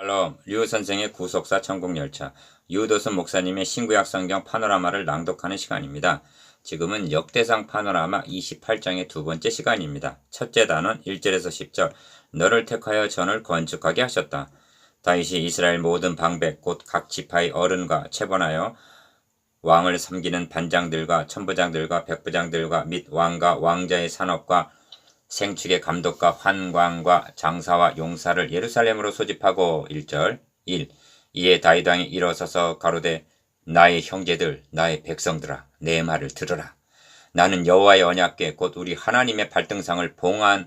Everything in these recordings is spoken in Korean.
샬롬, 류 선생의 구속사 천국열차, 유도순 목사님의 신구약 성경 파노라마를 낭독하는 시간입니다. 지금은 역대상 파노라마 28장의 두 번째 시간입니다. 첫째 단원 1절에서 10절, 너를 택하여 전을 건축하게 하셨다. 다윗이 이스라엘 모든 방백 곧 각 지파의 어른과 체번하여 왕을 섬기는 반장들과 천부장들과 백부장들과 및 왕과 왕자의 산업과 생축의 감독과 환관과 장사와 용사를 예루살렘으로 소집하고 1절 1. 이에 다윗 왕이 일어서서 가로되 나의 형제들 나의 백성들아 내 말을 들으라 나는 여호와의 언약궤 곧 우리 하나님의 발등상을 봉안할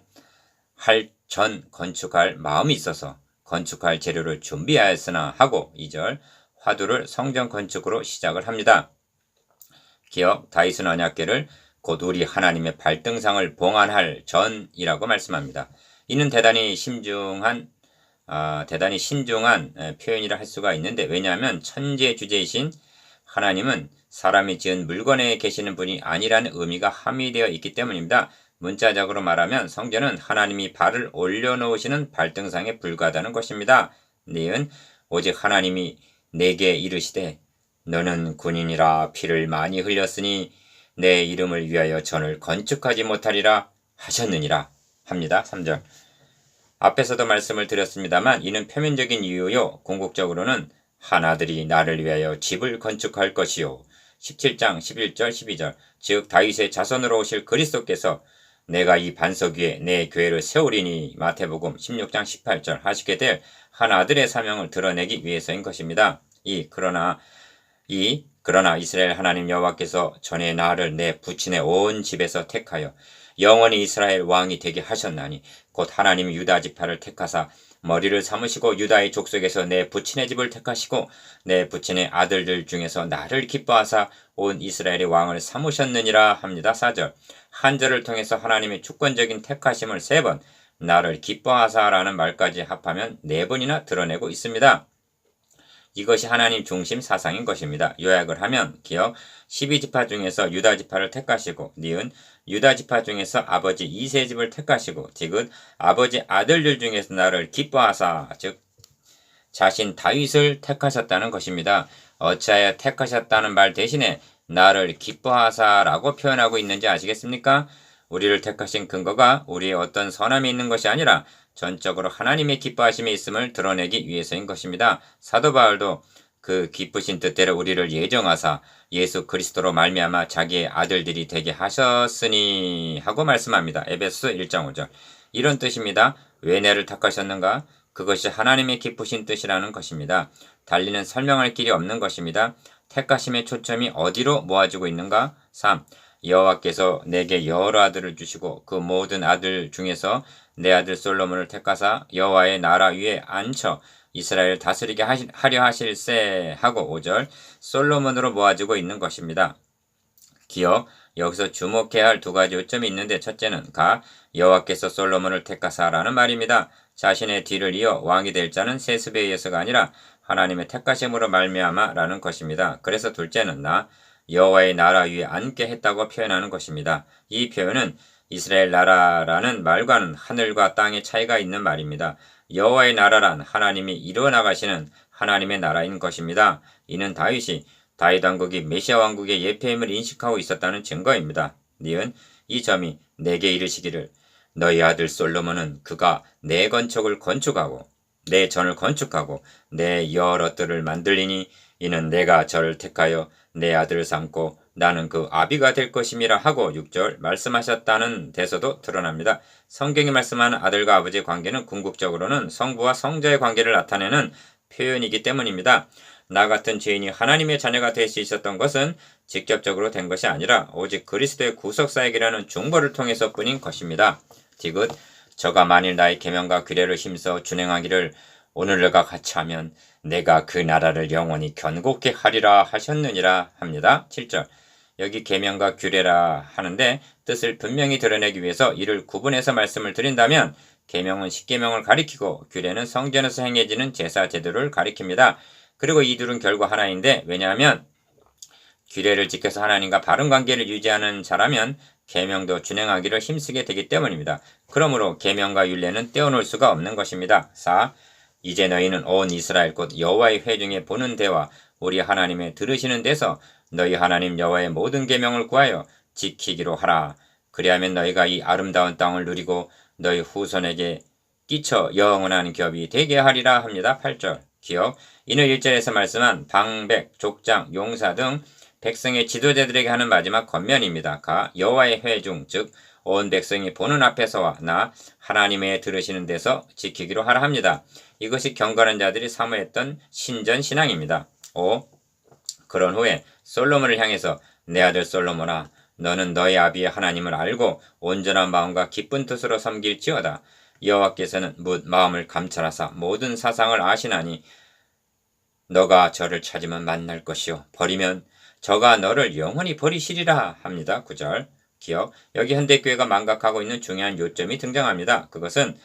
전 건축할 마음이 있어서 건축할 재료를 준비하였으나 하고 2절 화두를 성전 건축으로 시작을 합니다. 기억 다윗은 언약궤를 곧 우리 하나님의 발등상을 봉안할 전이라고 말씀합니다. 이는 대단히 심중한 아, 대단히 신중한 에, 표현이라 할 수가 있는데 왜냐하면 천재 주제이신 하나님은 사람이 지은 물건에 계시는 분이 아니라는 의미가 함의되어 있기 때문입니다. 문자적으로 말하면 성전은 하나님이 발을 올려놓으시는 발등상에 불과하다는 것입니다. 니은 오직 하나님이 내게 이르시되 너는 군인이라 피를 많이 흘렸으니 내 이름을 위하여 전을 건축하지 못하리라 하셨느니라 합니다. 3절. 앞에서도 말씀을 드렸습니다만 이는 표면적인 이유요. 궁극적으로는 하나들이 나를 위하여 집을 건축할 것이요. 17장 11절 12절 즉 다윗의 자손으로 오실 그리스도께서 내가 이 반석 위에 내 교회를 세우리니 마태복음 16장 18절 하시게 될한 아들의 사명을 드러내기 위해서인 것입니다. 이 그러나 이 그러나 이스라엘 하나님 여호와께서 전에 나를 내 부친의 온 집에서 택하여 영원히 이스라엘 왕이 되게 하셨나니 곧 하나님이 유다 지파를 택하사 머리를 삼으시고 유다의 족속에서 내 부친의 집을 택하시고 내 부친의 아들들 중에서 나를 기뻐하사 온 이스라엘의 왕을 삼으셨느니라 합니다. 4절 한 절을 통해서 하나님의 주권적인 택하심을 세번 나를 기뻐하사라는 말까지 합하면 네 번이나 드러내고 있습니다. 이것이 하나님 중심 사상인 것입니다. 요약을 하면 기억 12지파 중에서 유다 지파를 택하시고 니은 유다 지파 중에서 아버지 이세 집을 택하시고 디귿 아버지 아들들 중에서 나를 기뻐하사 즉 자신 다윗을 택하셨다는 것입니다. 어찌하여 택하셨다는 말 대신에 나를 기뻐하사라고 표현하고 있는지 아시겠습니까? 우리를 택하신 근거가 우리의 어떤 선함이 있는 것이 아니라 전적으로 하나님의 기뻐하심이 있음을 드러내기 위해서인 것입니다. 사도 바울도 그 기쁘신 뜻대로 우리를 예정하사 예수 그리스도로 말미암아 자기의 아들들이 되게 하셨으니 하고 말씀합니다. 에베소 1장 5절. 이런 뜻입니다. 왜 내를 택하셨는가? 그것이 하나님의 기쁘신 뜻이라는 것입니다. 달리는 설명할 길이 없는 것입니다. 택하심의 초점이 어디로 모아지고 있는가? 3. 여호와께서 내게 여러 아들을 주시고 그 모든 아들 중에서 내 아들 솔로몬을 택하사 여호와의 나라 위에 앉혀 이스라엘을 다스리게 하려 하실세 하고 5절 솔로몬으로 모아지고 있는 것입니다. 기억 여기서 주목해야 할 두 가지 요점이 있는데 첫째는 가 여호와께서 솔로몬을 택하사라는 말입니다. 자신의 뒤를 이어 왕이 될 자는 세습에 의해서가 아니라 하나님의 택하심으로 말미암아라는 것입니다. 그래서 둘째는 나 여호와의 나라 위에 앉게 했다고 표현하는 것입니다. 이 표현은 이스라엘 나라라는 말과는 하늘과 땅의 차이가 있는 말입니다. 여호와의 나라란 하나님이 이루어나가시는 하나님의 나라인 것입니다. 이는 다윗이 다윗 왕국이 메시아 왕국의 예표임을 인식하고 있었다는 증거입니다. 니은 이 점이 내게 이르시기를 너희 아들 솔로몬은 그가 내 건축을 건축하고 내 전을 건축하고 내 여러 뜰을 만들리니 이는 내가 저를 택하여 내 아들을 삼고 나는 그 아비가 될 것임이라 하고 6절 말씀하셨다는 데서도 드러납니다. 성경이 말씀하는 아들과 아버지의 관계는 궁극적으로는 성부와 성자의 관계를 나타내는 표현이기 때문입니다. 나 같은 죄인이 하나님의 자녀가 될 수 있었던 것은 직접적으로 된 것이 아니라 오직 그리스도의 구속사역이라는 중보를 통해서 뿐인 것입니다. 디귿 저가 만일 나의 계명과 규례를 힘써 준행하기를 오늘 내가 같이 하면 내가 그 나라를 영원히 견고케 하리라 하셨느니라 합니다. 7절 여기 계명과 규례라 하는데 뜻을 분명히 드러내기 위해서 이를 구분해서 말씀을 드린다면 계명은 십계명을 가리키고 규례는 성전에서 행해지는 제사 제도를 가리킵니다. 그리고 이 둘은 결국 하나인데 왜냐하면 규례를 지켜서 하나님과 바른 관계를 유지하는 자라면 계명도 준행하기를 힘쓰게 되기 때문입니다. 그러므로 계명과 율례는 떼어놓을 수가 없는 것입니다. 4. 이제 너희는 온 이스라엘 곧 여호와의 회중에 보는 대와 우리 하나님의 들으시는 데서 너희 하나님 여호와의 모든 계명을 구하여 지키기로 하라. 그리하면 너희가 이 아름다운 땅을 누리고 너희 후손에게 끼쳐 영원한 기업이 되게 하리라 합니다. 8절 기업 이는 1절에서 말씀한 방백, 족장, 용사 등 백성의 지도자들에게 하는 마지막 권면입니다. 가 여호와의 회중 즉 온 백성이 보는 앞에서와 나 하나님의 들으시는 데서 지키기로 하라 합니다. 이것이 경건한 자들이 사모했던 신전 신앙입니다. 5. 그런 후에 솔로몬을 향해서 내 아들 솔로몬아 너는 너희 아비의 하나님을 알고 온전한 마음과 기쁜 뜻으로 섬길지어다. 여호와께서는 묻 마음을 감찰하사 모든 사상을 아시나니 너가 저를 찾으면 만날 것이요 버리면 저가 너를 영원히 버리시리라 합니다. 9절 기억 여기 현대교회가 망각하고 있는 중요한 요점이 등장합니다. 그것은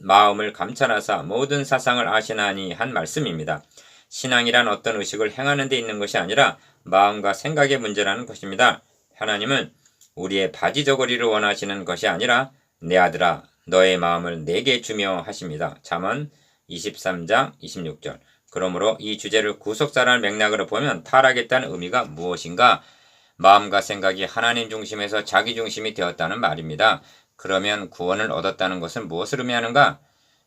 마음을 감찰하사 모든 사상을 아시나니 한 말씀입니다. 신앙이란 어떤 의식을 행하는 데 있는 것이 아니라 마음과 생각의 문제라는 것입니다. 하나님은 우리의 바지 저고리를 원하시는 것이 아니라 내 아들아 너의 마음을 내게 주며 하십니다. 잠언 23장 26절 그러므로 이 주제를 구속사라는 맥락으로 보면 타락했다는 의미가 무엇인가? 마음과 생각이 하나님 중심에서 자기 중심이 되었다는 말입니다. 그러면 구원을 얻었다는 것은 무엇을 의미하는가?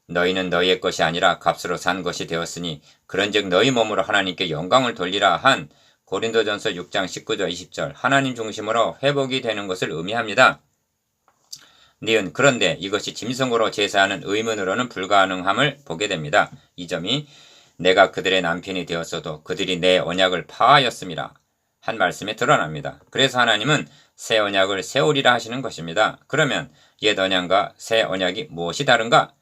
너희는 너희의 것이 아니라 값으로 산 것이 되었으니 그런즉 너희 몸으로 하나님께 영광을 돌리라 한 고린도전서 6장 19절 20절 하나님 중심으로 회복이 되는 것을 의미합니다. 니은 그런데 이것이 짐승으로 제사하는 의문으로는 불가능함을 보게 됩니다. 이 점이 내가 그들의 남편이 되었어도 그들이 내 언약을 파하였음이라 한 말씀에 드러납니다. 그래서 하나님은 새 언약을 세우리라 하시는 것입니다. 그러면 옛 언약과 새 언약이 무엇이 다른가?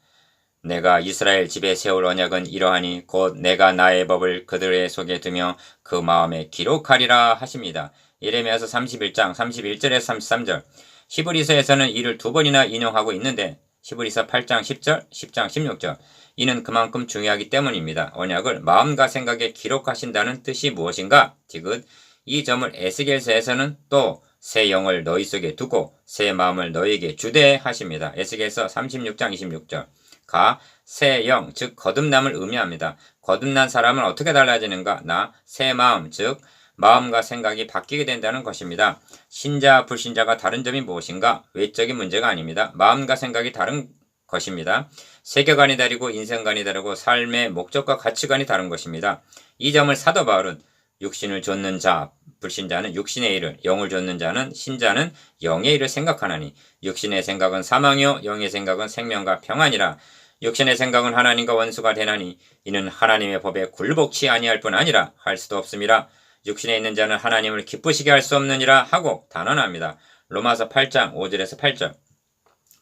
내가 이스라엘 집에 세울 언약은 이러하니 곧 내가 나의 법을 그들의 속에 두며 그 마음에 기록하리라 하십니다. 예레미야서 31장 31절에서 33절 히브리서에서는 이를 두 번이나 인용하고 있는데 히브리서 8장 10절, 10장 16절 이는 그만큼 중요하기 때문입니다. 언약을 마음과 생각에 기록하신다는 뜻이 무엇인가? 디귿 이 점을 에스겔서에서는 또 새 영을 너희 속에 두고 새 마음을 너희에게 주되 하십니다. 에스겔서 36장 26절 가 새 영, 즉 거듭남을 의미합니다. 거듭난 사람은 어떻게 달라지는가? 나 새 마음, 즉 마음과 생각이 바뀌게 된다는 것입니다. 신자, 불신자가 다른 점이 무엇인가? 외적인 문제가 아닙니다. 마음과 생각이 다른 것입니다. 세계관이 다르고 인생관이 다르고 삶의 목적과 가치관이 다른 것입니다. 이 점을 사도 바울은 육신을 좇는 자, 불신자는 육신의 일을, 영을 좇는 자는 신자는 영의 일을 생각하나니 육신의 생각은 사망이요 영의 생각은 생명과 평안이라 육신의 생각은 하나님과 원수가 되나니 이는 하나님의 법에 굴복치 아니할 뿐 아니라 할 수도 없습니다. 육신에 있는 자는 하나님을 기쁘시게 할 수 없느니라 하고 단언합니다. 로마서 8장 5절에서 8절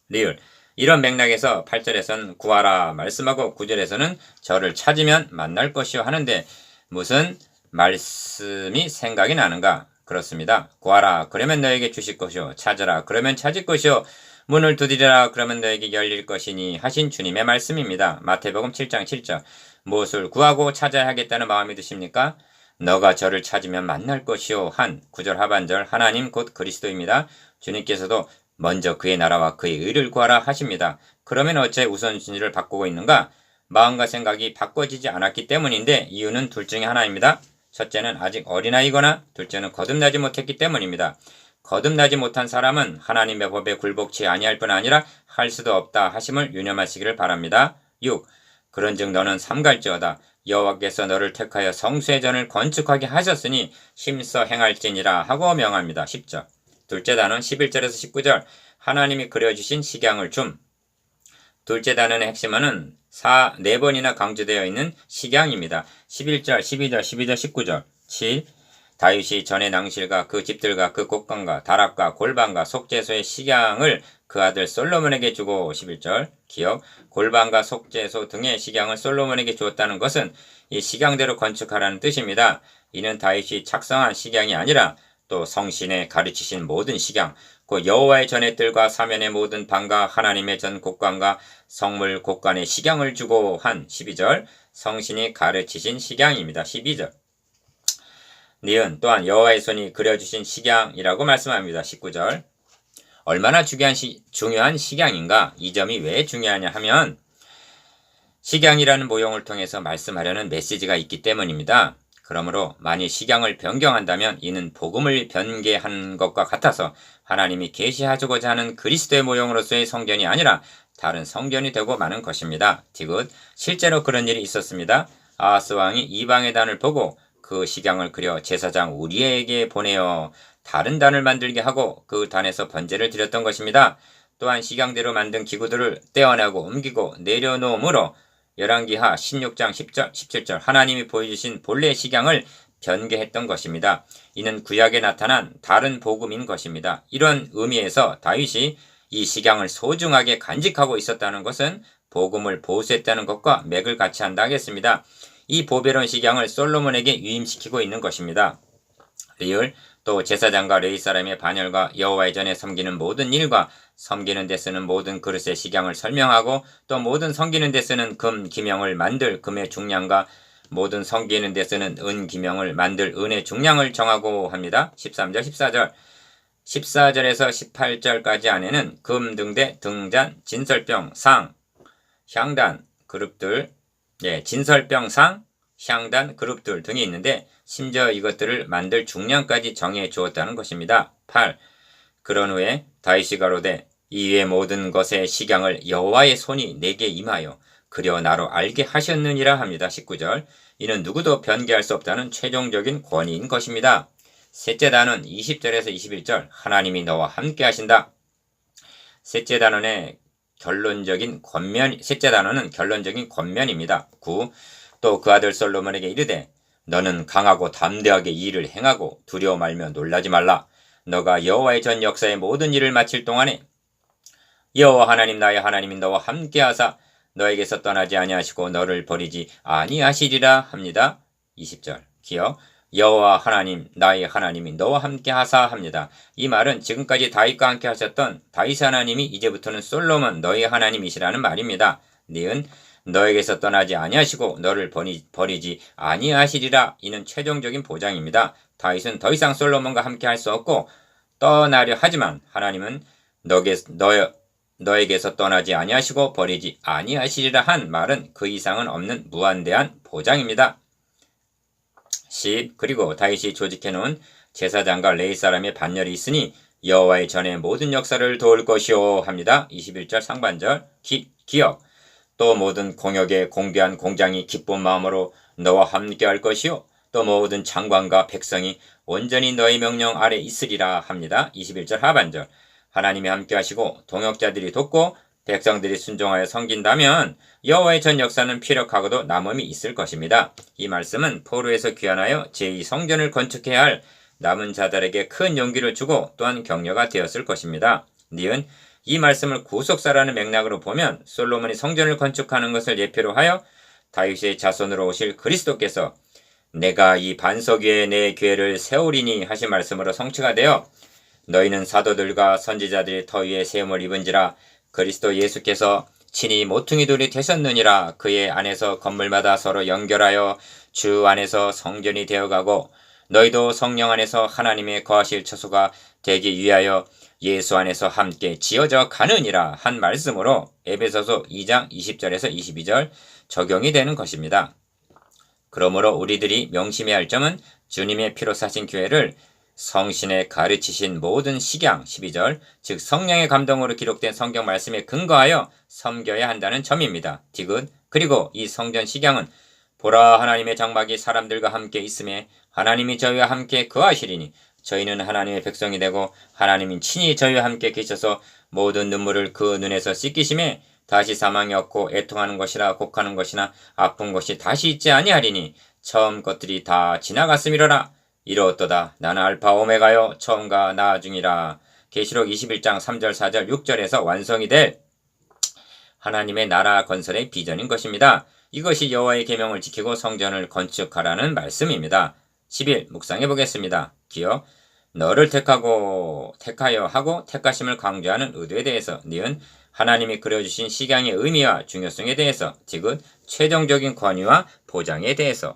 리을 이런 맥락에서 8절에서는 구하라 말씀하고 9절에서는 저를 찾으면 만날 것이요 하는데 무슨 말씀이 생각이 나는가? 그렇습니다. 구하라 그러면 너에게 주실 것이요 찾으라 그러면 찾을 것이요 문을 두드리라 그러면 너에게 열릴 것이니 하신 주님의 말씀입니다. 마태복음 7장 7절 무엇을 구하고 찾아야 하겠다는 마음이 드십니까? 너가 저를 찾으면 만날 것이요 한 구절 하반절 하나님 곧 그리스도입니다. 주님께서도 먼저 그의 나라와 그의 의를 구하라 하십니다. 그러면 어째 우선순위를 바꾸고 있는가? 마음과 생각이 바꿔지지 않았기 때문인데 이유는 둘 중에 하나입니다. 첫째는 아직 어린아이거나 둘째는 거듭나지 못했기 때문입니다. 거듭나지 못한 사람은 하나님의 법에 굴복치 아니할 뿐 아니라 할 수도 없다 하심을 유념하시기를 바랍니다. 6. 그런즉 너는 삼갈지어다 여호와께서 너를 택하여 성수의 전을 건축하게 하셨으니 힘써 행할지니라 하고 명합니다. 10절. 둘째 단은 11절에서 19절 하나님이 그려주신 식양을 줌. 둘째 단원의 핵심은 4, 4번이나 강조되어 있는 식양입니다. 11절, 12절, 12절, 19절. 7. 다윗이 전의 낭실과 그 집들과 그 곡간과 다락과 골반과 속죄소의 식양을 그 아들 솔로몬에게 주고 11절 기억 골반과 속죄소 등의 식양을 솔로몬에게 주었다는 것은 이 식양대로 건축하라는 뜻입니다. 이는 다윗이 착성한 식양이 아니라 또 성신에 가르치신 모든 식양 그 여호와의 전의들과 사면의 모든 방과 하나님의 전 곡간과 성물 곡간의 식양을 주고 한 12절 성신이 가르치신 식양입니다. 12절 니은 또한 여호와의 손이 그려주신 식양이라고 말씀합니다. 19절 얼마나 중요한, 시, 중요한 식양인가 이 점이 왜 중요하냐 하면 식양이라는 모형을 통해서 말씀하려는 메시지가 있기 때문입니다. 그러므로 만일 식양을 변경한다면 이는 복음을 변개한 것과 같아서 하나님이 계시하고자 하는 그리스도의 모형으로서의 성전이 아니라 다른 성전이 되고 마는 것입니다. 디귿 실제로 그런 일이 있었습니다. 아하스 왕이 이방의 단을 보고 그 식양을 그려 제사장 우리에게 보내어 다른 단을 만들게 하고 그 단에서 번제를 드렸던 것입니다. 또한 식양대로 만든 기구들을 떼어내고 옮기고 내려놓으므로 열왕기하 16장 10절 17절 하나님이 보여주신 본래 식양을 변개했던 것입니다. 이는 구약에 나타난 다른 복음인 것입니다. 이런 의미에서 다윗이 이 식양을 소중하게 간직하고 있었다는 것은 복음을 보수했다는 것과 맥을 같이 한다 하겠습니다. 이 보배로운 식양을 솔로몬에게 유임시키고 있는 것입니다. 리을 또 제사장과 레이 사람의 반열과 여호와의 전에 섬기는 모든 일과 섬기는 데 쓰는 모든 그릇의 식양을 설명하고 또 모든 섬기는 데 쓰는 금 기명을 만들 금의 중량과 모든 섬기는 데 쓰는 은 기명을 만들 은의 중량을 정하고 합니다. 13절 14절 14절에서 18절까지 안에는 금 등대 등잔 진설병 상 향단 그룹들 예, 진설병 상 향단 그룹들 등이 있는데 심지어 이것들을 만들 중량까지 정해 주었다는 것입니다. 8. 그런 후에 다윗이 가로되 이외 모든 것의 식양을 여호와의 손이 내게 임하여 그려 나로 알게 하셨느니라 합니다. 19절. 이는 누구도 변개할 수 없다는 최종적인 권위인 것입니다. 셋째 단은 20절에서 21절 하나님이 너와 함께 하신다. 셋째 단원의 결론적인 권면 셋째 단어는 결론적인 권면입니다. 9. 또 그 아들 솔로몬에게 이르되 너는 강하고 담대하게 일을 행하고 두려워 말며 놀라지 말라. 너가 여호와의 전 역사의 모든 일을 마칠 동안에 여호와 하나님 나의 하나님이 너와 함께하사 너에게서 떠나지 아니하시고 너를 버리지 아니하시리라 합니다. 20절 기억 여호와 하나님 나의 하나님이 너와 함께 하사 합니다. 이 말은 지금까지 다윗과 함께 하셨던 다윗 하나님이 이제부터는 솔로몬 너의 하나님이시라는 말입니다. 니은 너에게서 떠나지 아니하시고 너를 버리, 버리지 아니하시리라 이는 최종적인 보장입니다. 다윗은 더 이상 솔로몬과 함께 할 수 없고 떠나려 하지만 하나님은 너게, 너, 너에게서 떠나지 아니하시고 버리지 아니하시리라 한 말은 그 이상은 없는 무한대한 보장입니다. 10. 그리고 다윗이 조직해 놓은 제사장과 레이 사람의 반열이 있으니 여호와의 전의 모든 역사를 도울 것이요 합니다. 21절 상반절 기, 기억 또 모든 공역에 공개한 공장이 기쁜 마음으로 너와 함께 할 것이요 또 모든 장관과 백성이 온전히 너의 명령 아래 있으리라 합니다. 21절 하반절 하나님이 함께 하시고 동역자들이 돕고 백성들이 순종하여 섬긴다면 여호와의 전 역사는 피력하고도 남음이 있을 것입니다. 이 말씀은 포로에서 귀환하여 제2성전을 건축해야 할 남은 자들에게 큰 용기를 주고 또한 격려가 되었을 것입니다. 니은 이 말씀을 구속사라는 맥락으로 보면 솔로몬이 성전을 건축하는 것을 예표로 하여 다윗의 자손으로 오실 그리스도께서 내가 이 반석 위에 내 교회를 세우리니 하신 말씀으로 성취가 되어 너희는 사도들과 선지자들이 터 위에 세움을 입은지라 그리스도 예수께서 친히 모퉁이돌이 되셨느니라 그의 안에서 건물마다 서로 연결하여 주 안에서 성전이 되어가고 너희도 성령 안에서 하나님의 거하실 처소가 되기 위하여 예수 안에서 함께 지어져 가느니라 한 말씀으로 에베소서 2장 20절에서 22절 적용이 되는 것입니다. 그러므로 우리들이 명심해야 할 점은 주님의 피로 사신 교회를 성신의 가르치신 모든 식양 12절 즉 성령의 감동으로 기록된 성경 말씀에 근거하여 섬겨야 한다는 점입니다. 디귿 그리고 이 성전 식양은 보라 하나님의 장막이 사람들과 함께 있음에 하나님이 저희와 함께 거하시리니 저희는 하나님의 백성이 되고 하나님이 친히 저희와 함께 계셔서 모든 눈물을 그 눈에서 씻기심에 다시 사망이 없고 애통하는 것이라 곡하는 것이나 아픈 것이 다시 있지 아니하리니 처음 것들이 다 지나갔음이로라 이로어떠다 나는 알파 오메가요 처음과 나중이라 계시록 21장 3절 4절 6절에서 완성이 될 하나님의 나라 건설의 비전인 것입니다. 이것이 여호와의 계명을 지키고 성전을 건축하라는 말씀입니다. 10일 묵상해 보겠습니다. 기억 너를 택하고 택하여 하고 택하심을 강조하는 의도에 대해서 니은 하나님이 그려주신 식양의 의미와 중요성에 대해서 지금 최종적인 권위와 보장에 대해서